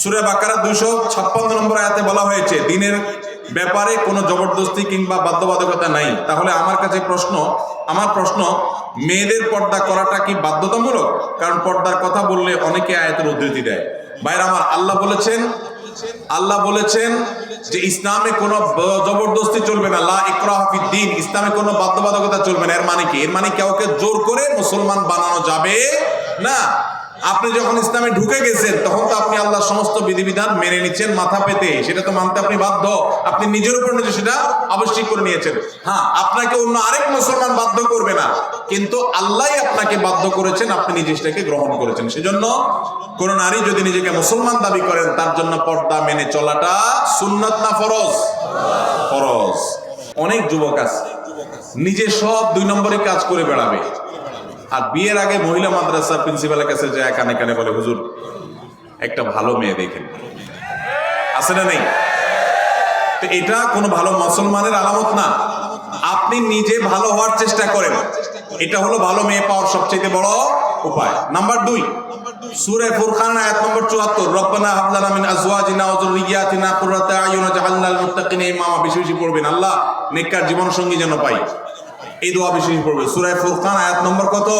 সুরে বাকারা দুইশো ছাপ্পান্ন নম্বর আয়াতে বলা হয়েছে, দিনের ব্যাপারে কোনো জবরদস্তি কিংবা বাধ্যবাধকতা নাই। তাহলে আমার কাছে প্রশ্ন, আমার প্রশ্ন, মেয়েদের পর্দা করাটা কি বাধ্যতামূলক? কারণ পর্দার কথা বললে অনেকে আয়াতের উদ্ধৃতি দেয়। বাইরে আমার, আল্লাহ বলেছেন আল্লাহ বলেছেন যে ইসলামে কোনো জবরদস্তি চলবে না। লা ইকরাহ ফিদ্দিন ইসলামে কোনো বাধ্যবাধকতা চলবে না। এর মানে কি? এর মানে কাউকে জোর করে মুসলমান বানানো যাবে না? আপনি যখন ইসলামে ঢুকে গেছেন, তখন আল্লাহর সমস্ত বিধিবিধান মেনে নিচ্ছেন, মাথা পেতে। সেটা তো মানতে আপনি বাধ্য। আপনি নিজের উপর নিজে সেটা আবশ্যিক করে নিয়েছেন। হ্যাঁ আপনাকে অন্য আরেক মুসলমান বাধ্য করবে না। কিন্তু আল্লাহ আপনাকে বাধ্য করেছেন, আপনি নিজে সেটাকে গ্রহণ করেছেন। সেজন্য কোন নারী যদি নিজেকে মুসলমান দাবি করেন, তার জন্য পর্দা মেনে চলাটা সুন্নত না ফরজ? ফরজ। অনেক যুবক আছে, নিজে সব দুই নম্বরে কাজ করে বেড়াবে। আর বিয়ের আগে মহিলা মাদ্রাসার প্রিন্সিপালের কাছে যায়, কানে কানে বলে, হুজুর একটা ভালো মেয়ে দেখেন। আছে না নেই? তো এটা কোনো ভালো মুসলমানের আলামত না। আপনি নিজে ভালো হওয়ার চেষ্টা করেন। এটা হলো ভালো মেয়ে পাওয়ার সবচেয়ে বড় উপায়। নাম্বার দুই, সূরা ফুরকান আয়াত নম্বর 74 রব্বানা হাব লানা মিন আজওয়াজিনা কুররাতা বেশি বেশি পড়বেন। আল্লাহ নেককার জীবন সঙ্গী যেন পাই। এই দোয়া বেশি বেশি পড়বে সূরা ফুরকান আয়াত নম্বর কত?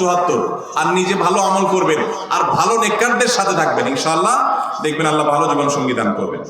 74 আর নিজে ভালো আমল করবেন। আর ভালো নেককারদের সাথে থাকবেন ইনশাল্লাহ দেখবেন আল্লাহ ভালো জীবন সঙ্গী দান করবেন।